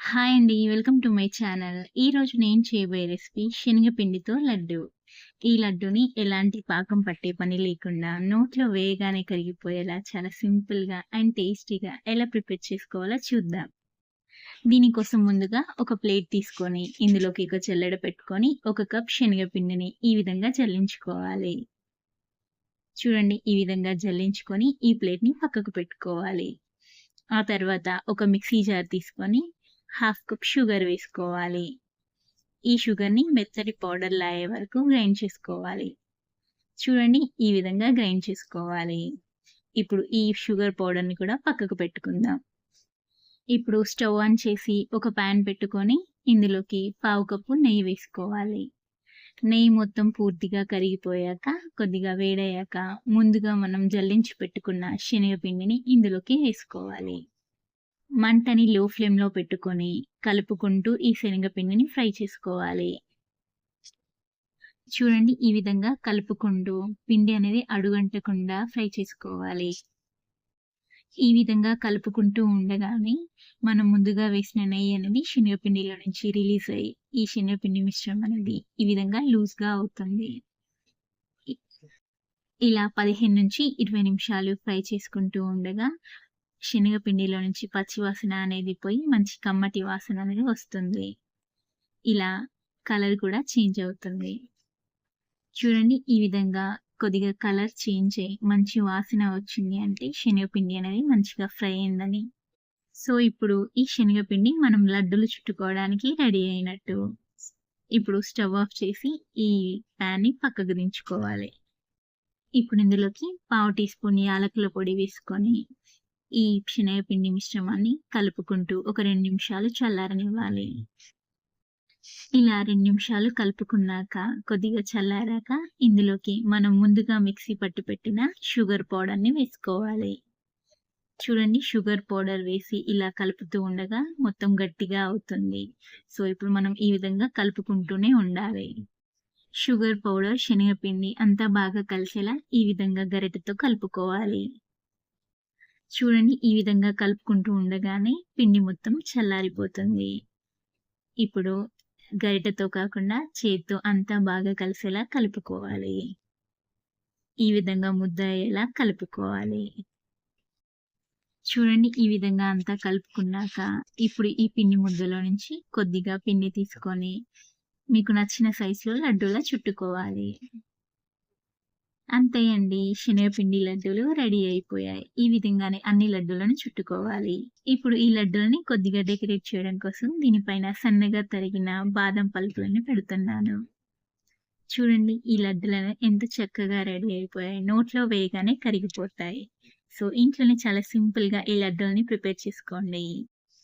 Hi అండి. Welcome to my channel. ఈరోజు నేను చేయబోయే రెసిపీ శనగపిండితో లడ్డు. ఈ లడ్డుని ఎలాంటి పాకం పట్టే పని లేకుండా నోట్లో వేయగానే కరిగిపోయేలా చాలా సింపుల్‌గా అండ్ టేస్టీగా ఎలా ప్రిపేర్ చేసుకోవాలో చూద్దాం. దీనికోసం ముందుగా ఒక ప్లేట్ తీసుకొని ఇందులోకి ఒక చల్లడ పెట్టుకొని ఒక కప్ శనగపిండిని ఈ విధంగా జల్లించుకోవాలి. చూడండి ఈ విధంగా జల్లించుకొని ఈ ప్లేట్‌ని పక్కకు పెట్టుకోవాలి. ఆ తర్వాత ఒక మిక్సీ జార్ తీసుకొని హాఫ్ కప్ షుగర్ వేసుకోవాలి. ఈ షుగర్‌ని మెత్తటి పౌడర్ లాగే వరకు గ్రైండ్ చేసుకోవాలి. చూడండి ఈ విధంగా గ్రైండ్ చేసుకోవాలి. ఇప్పుడు ఈ షుగర్ పౌడర్‌ని కూడా పక్కకు పెట్టుకుందాం. ఇప్పుడు స్టవ్ ఆన్ చేసి ఒక పాన్ పెట్టుకొని ఇందులోకి పావు కప్పు నెయ్యి వేసుకోవాలి. నెయ్యి మొత్తం పూర్తిగా కరిగిపోయాక కొద్దిగా వేడయ్యాక ముందుగా మనం జల్లించి పెట్టుకున్న శనగపిండిని ఇందులోకి వేసుకోవాలి. మంటని లో ఫ్లేమ్‌లో పెట్టుకొని కలుపుకుంటూ ఈ శనగపిండిని ఫ్రై చేసుకోవాలి. చూడండి ఈ విధంగా కలుపుకుంటూ పిండి అనేది అడుగంటకుండా ఫ్రై చేసుకోవాలి. ఈ విధంగా కలుపుకుంటూ ఉండగానే మనం ముందుగా వేసిన నెయ్యి అనేది శనగపిండిలో నుంచి రిలీజ్ అయ్యి ఈ శనగపిండి మిశ్రమం అనేది ఈ విధంగా లూజ్‌గా అవుతుంది. ఇలా పదిహేను నుంచి ఇరవై నిమిషాలు ఫ్రై చేసుకుంటూ ఉండగా శనగపిండిలో నుంచి పచ్చి వాసన అనేది పోయి మంచి కమ్మటి వాసన అనేది వస్తుంది. ఇలా కలర్ కూడా చేంజ్ అవుతుంది. చూడండి ఈ విధంగా కొద్దిగా కలర్ చేంజ్ అయ్యి మంచి వాసన వచ్చింది అంటే శనగపిండి అనేది మంచిగా ఫ్రై అయిందని. సో, ఇప్పుడు ఈ శనగపిండి మనం లడ్డూలు చుట్టుకోవడానికి రెడీ అయినట్టు. ఇప్పుడు స్టవ్ ఆఫ్ చేసి ఈ ప్యాన్ని పక్కకు దించుకోవాలి. ఇప్పుడు ఇందులోకి పావు టీ స్పూన్ యాలకుల పొడి వేసుకొని ఈ శనగపిండి మిశ్రమాన్ని కలుపుకుంటూ ఒక రెండు నిమిషాలు చల్లారనివ్వాలి. ఇలా రెండు నిమిషాలు కలుపుకున్నాక కొద్దిగా చల్లారాక ఇందులోకి మనం ముందుగా మిక్సీ పట్టు పెట్టిన షుగర్ పౌడర్‌ని వేసుకోవాలి. చూడండి షుగర్ పౌడర్ వేసి ఇలా కలుపుతూ ఉండగా మొత్తం గట్టిగా అవుతుంది. సో, ఇప్పుడు మనం ఈ విధంగా కలుపుకుంటూనే ఉండాలి. షుగర్ పౌడర్, శనగపిండి అంతా బాగా కలిసేలా ఈ విధంగా గరిటెతో కలుపుకోవాలి. చూడండి ఈ విధంగా కలుపుకుంటూ ఉండగానే పిండి మొత్తం చల్లారిపోతుంది. ఇప్పుడు గరిటతో కాకుండా చేతితో అంతా బాగా కలిసేలా కలుపుకోవాలి. ఈ విధంగా ముద్ద అయ్యేలా కలుపుకోవాలి. చూడండి ఈ విధంగా అంతా కలుపుకున్నాక ఇప్పుడు ఈ పిండి ముద్దలో నుంచి కొద్దిగా పిండి తీసుకొని మీకు నచ్చిన సైజులో లడ్డూలా చుట్టుకోవాలి. అంతే అండి. శనగపిండి లడ్డూలు రెడీ అయిపోయాయి. ఈ విధంగానే అన్ని లడ్డూలను చుట్టుకోవాలి. ఇప్పుడు ఈ లడ్డూలని కొద్దిగా డెకరేట్ చేయడం కోసం దీనిపైన సన్నగా తరిగిన బాదం పలుకులని పెడుతున్నాను. చూడండి ఈ లడ్డూలను ఎంత చక్కగా రెడీ అయిపోయాయి. నోట్లో వేయగానే కరిగిపోతాయి. సో, ఇంట్లోనే చాలా సింపుల్‌గా ఈ లడ్డూలని ప్రిపేర్ చేసుకోండి.